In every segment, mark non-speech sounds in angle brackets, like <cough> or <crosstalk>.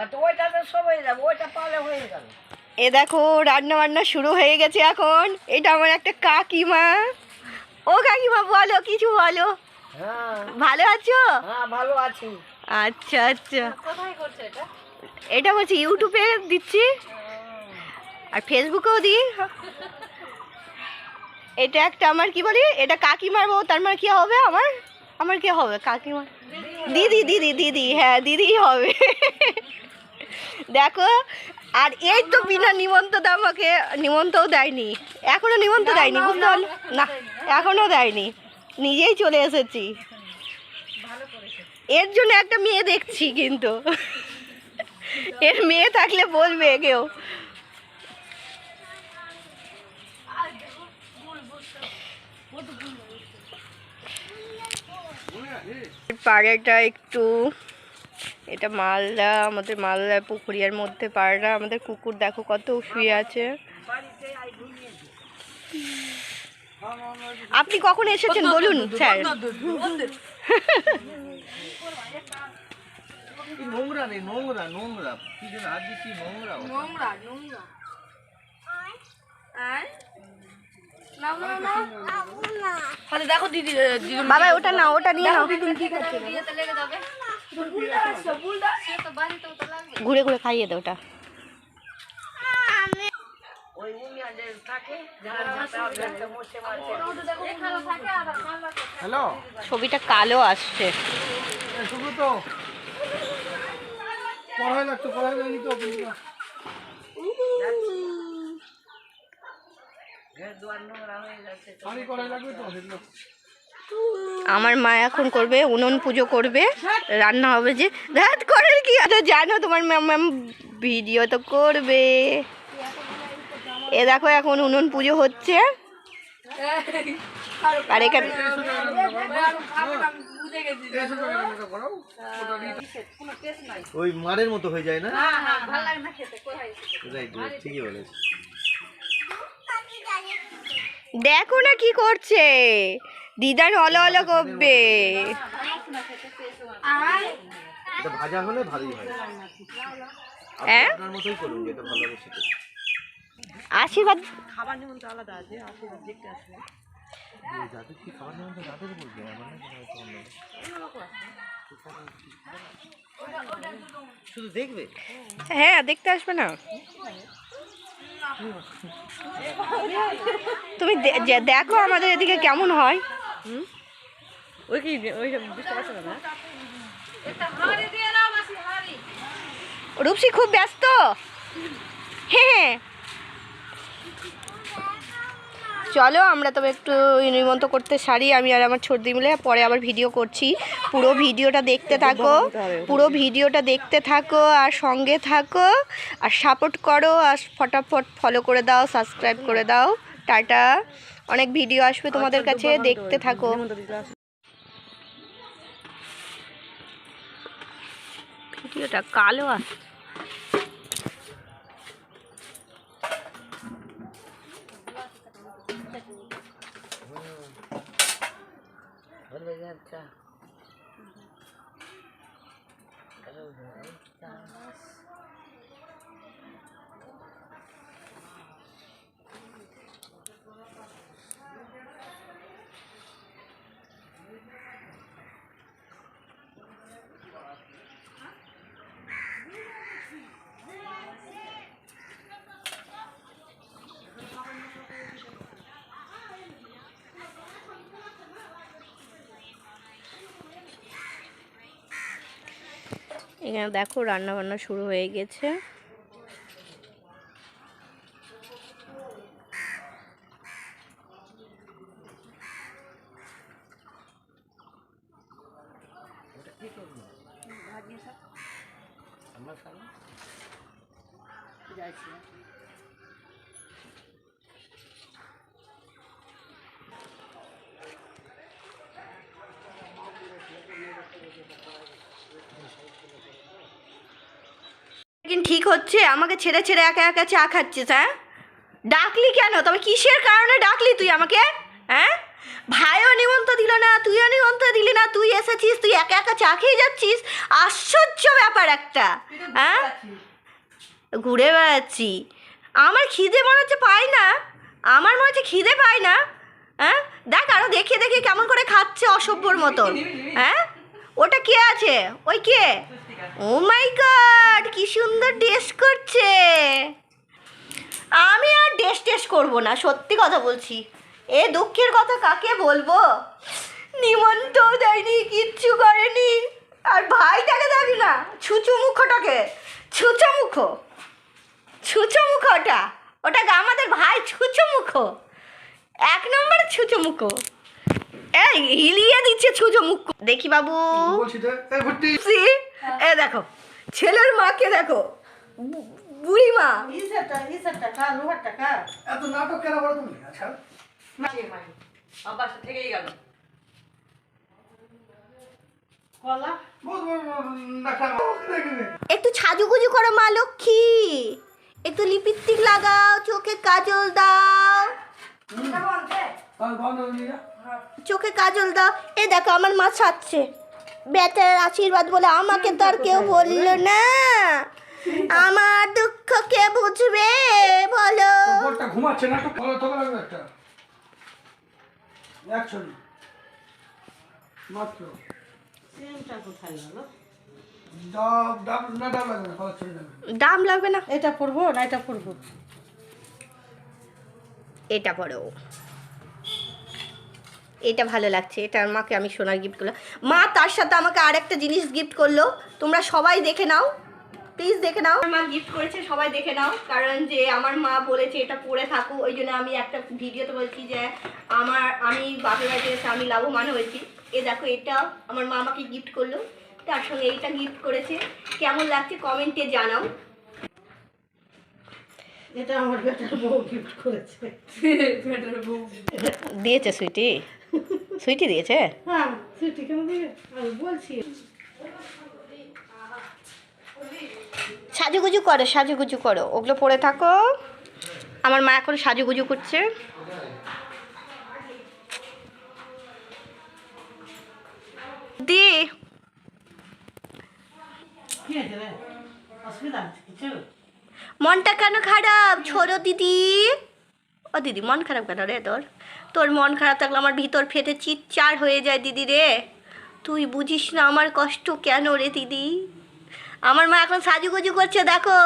আর তো ওইটাতে সব যাবে ওইটা পালে হয়ে যাবে এ দেখো রান্না বান্না শুরু হয়ে গেছে এখন। এটা আমার একটা কাকিমা। ও কাকিমা বলো কিছু বলো। হ্যাঁ। ভালো আছো? হ্যাঁ ভালো আছি। আচ্ছা আচ্ছা। এটা বলছি ইউটিউবে দিচ্ছি। আর ফেসবুকেও দিই। এটা একটা আমার কি বলি? এটা কাকিমার বউ তার মানে কি হবে আমার? আমার কি হবে? কাকিমা। দিদি দিদি দিদি হ্যাঁ দিদি হবে। দেখো আর এই তো বিনা নিমন্ত্রণ আমাকে নিমন্ত্রণও দেয়নি। এখনও নিমন্ত্রণ দেয়নি বুঝতে পারলে? না এখনও দেয়নি। নিজেই চলে এসেছি। এর জন্য একটা মেয়ে দেখছি কিন্তু। এর মেয়ে থাকলে বলবে কেউ। পাড়াটা একটু এটা মালদা আমাদের মালদা পুকুরিয়ার মধ্যে পাড়া আমাদের কুকুর দেখো কত শুয়ে আছে। আপনি কখন এসেছেন? বলুন স্যার। নোংরা নেই নোংরা নোংরা। কি হাত দিচ্ছি নোংরা তাহলে দেখো দিদি দিদি বাবা ওটা না ওটা নিয়ে নাও। ঘুরে ঘুরে খাইয়ে দে ওটা। হ্যালো ছবিটা কালো আসছে। সুব্রত পড়াই লাগতো পড়াই লাগনি তো ঘর দুয়ার নোংরা হয়ে যাচ্ছে পানি কড়াই লাগবে তো আমার মা এখন করবে উনুন পুজো করবে রান্না হবে যে ধ্যাত করে কি আচ্ছা জানো তোমার ম্যাম ভিডিও তো করবে। এ দেখো এখন উনুন পুজো হচ্ছে। আর এখানে ওই মারের মতো হয়ে যায় না? ঠিকই বলেছ। দেখো না কি করছে। দিদার হলো হলো করবে। ভাজা হলে ভালোই হয়। হ্যাঁ? মতোই করুন যেটা ভালো হবে সেটা আশীর্বাদ। খাবার নিমন্ত্রণ আলাদা আছে আশীর্বাদ দেখতে আসবে। যাদের কি খাবার নেবেন তো বলবে আমার না শুধু দেখবে? হ্যাঁ দেখতে আসবে না। তুমি দে- দেখো আমাদের এদিকে কেমন হয়। ওই কি ওই বুঝতে পারছ না? রূপসী খুব ব্যস্ত। হ্যাঁ হ্যাঁ চলো আমরা তবে একটু নিমন্ত করতে সারি আমি আর আমার ছর্দি মিলে। পরে আবার ভিডিও করছি। পুরো ভিডিওটা দেখতে থাকো। পুরো ভিডিওটা দেখতে থাকো আর সঙ্গে থাকো। আর সাপোর্ট করো আর ফটাফট ফলো করে দাও সাবস্ক্রাইব করে দাও। টাটা। অনেক ভিডিও আসবে তোমাদের কাছে দেখতে থাকো। ভিডিওটা কালো আসছে বলবে এখানে দেখো রান্না বান্না শুরু হয়ে গেছে। যাইছি কিন্তু ঠিক হচ্ছে? আমাকে ছেড়ে ছেড়ে একা একা চা খাচ্ছিস হ্যাঁ? ডাকলি কেন? তবে কিসের কারণে ডাকলি তুই আমাকে? হ্যাঁ? ভাইও নিমন্ত্রণ দিল না, তুইও নিমন্ত্রণ দিলি না, তুই এসেছিস, তুই একা একা চা খেয়ে যাচ্ছিস? আশ্চর্য ব্যাপার একটা হ্যাঁ? ঘুরে বেড়াচ্ছি। আমার খিদে মনে হচ্ছে পাই না। আমার মনে হচ্ছে খিদে পাই না হ্যাঁ? দেখ আরও দেখে দেখে কেমন করে খাচ্ছে অসভ্যর মতন হ্যাঁ? আছে? ওই কে? ও মাই গড কি সুন্দর ড্রেস করছে। আমি আর ড্রেস টেস করব না, সত্যি কথা বলছি। এ দুঃখের কথা কাকে বলব? নিমন্ত্রণ দেয়নি, কিচ্ছু করেনি। আর ভাই ভাইটাকে দেখি না ছুচু মুখটাকে ছুচো মুখ ছুচো মুখ ওটা ওটা আমাদের ভাই ছুচো মুখ এক নম্বর ছুচো মুখ এই হিলিয়ে দিচ্ছে ছুচো মুখ দেখি বাবু। বলছি তো এই ভর্তি সি এ দেখো ছেলের মাকে দেখো বুড়ি মা এত নাটক কেন বলো তুমি? আচ্ছা অভ্যাস থেকেই গেল। একটু সাজুগুজু করো মা লক্ষ্মী। একটু লিপস্টিক লাগাও চোখে কাজল দাও। চোখে কাজল দাও এ দেখো আমার মা ছাড়ছে। বেটার আশীর্বাদ বলে আমাকে তো আর কেউ বলল না। আমার দুঃখ কে বুঝবে বলো? ঘুমাচ্ছে অ্যাকশন মাত্র। কোথায় গেল না না দাম লাগবে না। এটা পড়ব না এটা পড়ব এটা পরেও এটা ভালো লাগছে এটা আর মাকে আমি সোনার গিফট করলাম। মা তার সাথে আমাকে আরেকটা জিনিস গিফট করল। তোমরা সবাই দেখে নাও। প্লিজ দেখে নাও। আমার মা গিফট করেছে সবাই দেখে নাও। কারণ যে আমার মা বলেছে এটা পরে থাকো ওই জন্য আমি একটা ভিডিওতে বলছি যে আমার আমি বাপের বাড়িতে এসে আমি লাভবান হয়েছি। এ দেখো এটা আমার মা আমাকে গিফট করল। তার সঙ্গে এইটা গিফট করেছে। কেমন লাগছে কমেন্টে জানাও। এটা আমার বেটার বউ গিফট করেছে। <laughs> বেটার বউ। দিয়েছে সুইটি? সুইটি দিয়েছে? হ্যাঁ কেন বলছি। সাজুগুজু করো সাজুগুজু করো। ওগুলো পরে থাকো। আমার মা এখন সাজুগুজু করছে। দি। মনটা কেন খারাপ? ছোড়ো দিদি। ও দিদি মন খারাপ কেন রে তোর? তোর মন খারাপ থাকলে আমার ভিতর ফেটে চিৎচার হয়ে যায় দিদি রে। তুই বুঝিস না আমার কষ্ট কেন রে দিদি? আমার মা এখন সাজুগুজু করছে দেখো।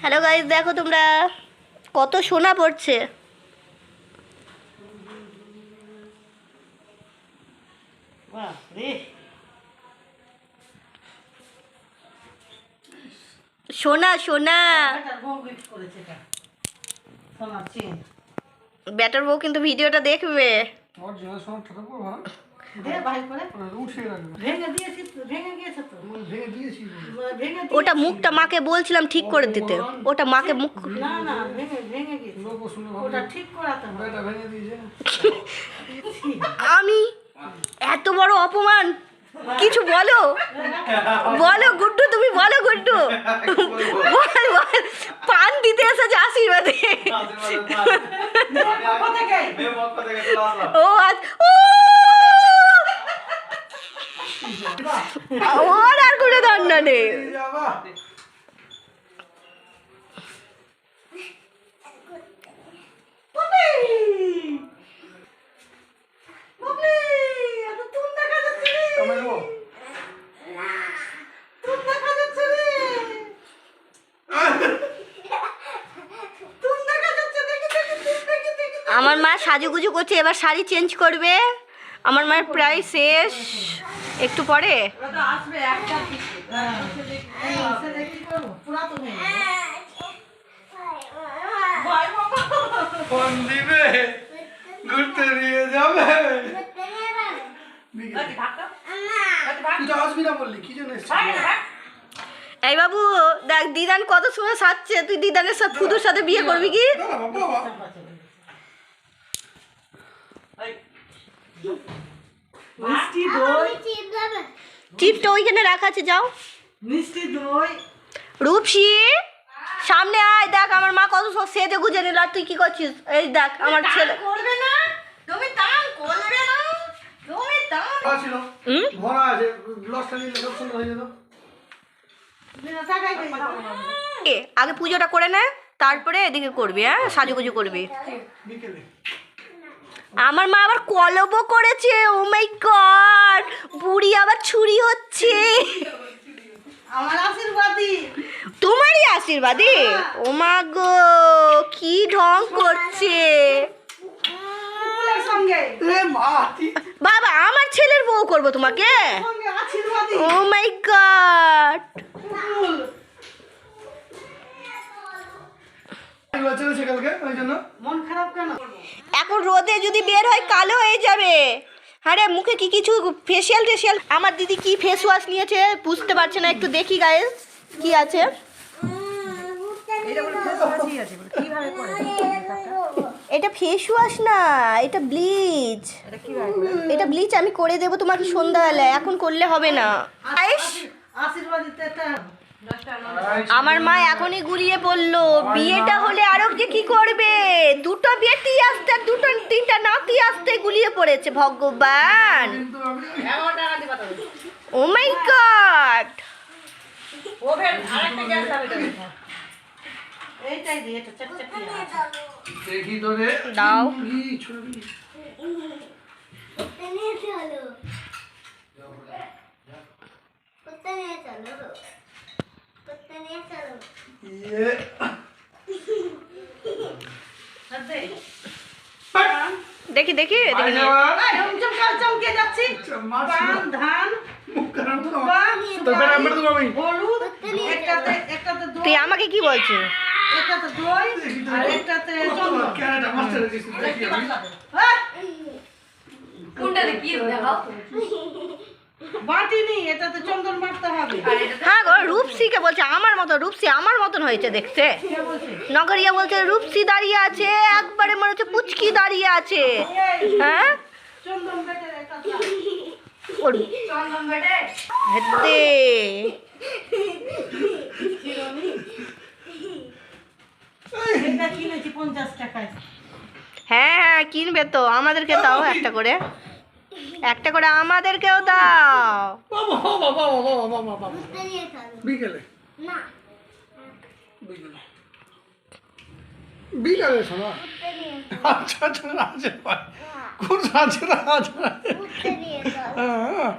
হ্যালো গাইজ দেখো তোমরা কত সোনা পড়ছে। সোনা সোনা বেটার বউ গিফট করেছে এটা সোনার চেন ব্যাটার বউ কিন্তু ভিডিওটা দেখবে। হ্যাঁ? দে ভাই করে। উঠিয়ে রাখবে। ভেঙে দিয়েছি তো, ভেঙে গিয়েছে তো। আমি ভেঙে দিয়েছি। ভেঙে দিয়ে- ওটা মুখটা মাকে বলছিলাম ঠিক করে দিতে। ওটা মাকে মুখ না না ভেঙে ভেঙে গিয়েছে। লোক শুনে ওটা ভাববে ঠিক করাতে হবে। এটা ভেঙে দিয়েছে। আমি এত বড় অপমান কিছু বলো? বলো গুড্ডু, তুমি বলো গুড্ডু। বল বল। পান দিতে এসেছে আশীর্বাদে। ও, আজ ওর আর কোনো দণ্ড নেই যাবা বাবলি এত তুম দেখা যাচ্ছে রে কমে দেবো তুম দেখা যাচ্ছে রে তুম দেখা যাচ্ছে দেখি দেখি তুম দেখি দেখি আমার মা সাজুগুজু করছে এবার শাড়ি চেঞ্জ করবে। আমার মায়ের প্রায় শেষ। একটু পরে। ঘুরতে নিয়ে যাবে। এই বাবু দেখ দিদান কত সময় সাজছে? তুই দিদানের সাথে ফুদুর সাথে বিয়ে করবি কি দাঁড়া বাবা বাবা মিষ্টি দই। টিপটা ওইখানে রাখা আছে যাও। মিষ্টি দই। রূপসী সামনে আয় দেখ আমার মা কত সব সেজে গুজে নিল আর তুই কি করছিস? এই দেখ আমার ছেলে করবে না? তুমি দান করবে না? তুমি দান ভরা ছিল। হুম? ভরা আছে গ্লাসটা নিলে সব সুন্দর হয়ে যেত আগে পুজোটা করে নে তারপরে এদিকে করবি হ্যাঁ? সাজুগুজু করবি। আমার মা আবার কলবও করেছে ও মাই গড বুড়ি আবার ছুরি হচ্ছে। আমার আশীর্বাদী তোমারই আশীর্বাদে ও মা গো কি ঢং করছে। বাবা আমার ছেলের বউ করব তোমাকে? ও মাই গড ফুল এগুলো চলেছে কালকে ওই জন্য মন খারাপ কেন এখন রোদে যদি বের হয় কালো হয়ে যাবে। আরে মুখে কি কিছু ফেসিয়াল টেসিয়াল? আমার দিদি কি ফেস ওয়াশ নিয়েছে বুঝতে পারছে না একটু দেখি গায়ে কি আছে। এটা ফেস ওয়াশ না এটা ব্লিচ এটা ব্লিচ আমি করে দেবো তোমাকে সন্ধ্যাবেলায় এখন করলে হবে না। আশীর্বাদী আমার মা এখনই গুলিয়ে পড়ল বিয়েটা হলে আরও যে কি করবে? দুটো বেটি আসতে, দুটো, তিনটা নাতি আসতে গুলিয়ে পড়েছে, ভগবান! ও মাই গড দাও। ছবি ইয়ে <laughs> দেখি দেখি চমকে যাচ্ছি? ধান তুই আমাকে কি বলছিস? একটাতে দই আর একটাতে চন্দন। ক্যারেটা মাস্টার দিছি দেখি আমি। হ্যাঁ? বাটি এটাতে চন্দন মারতে হবে। হ্যাঁ গো রূপসীকে মতো রূপসী আমার মতন হয়েছে বলছে নগরিয়া বলছে রূপসী দাঁড়িয়ে আছে একবারে মনে হচ্ছে পুচকি দাঁড়িয়ে আছে। হ্যাঁ? হ্যাঁ হ্যাঁ কিনবে তো। আমাদেরকে দাও একটা করে। একটা করে আমাদেরকেও দাও। বাবা বাবা বাবা বাবা বাবা বাবা বিকেলে। বিকেলে বিকেলে শোনো আচ্ছা আচ্ছা আছে কোন আছে হ্যাঁ।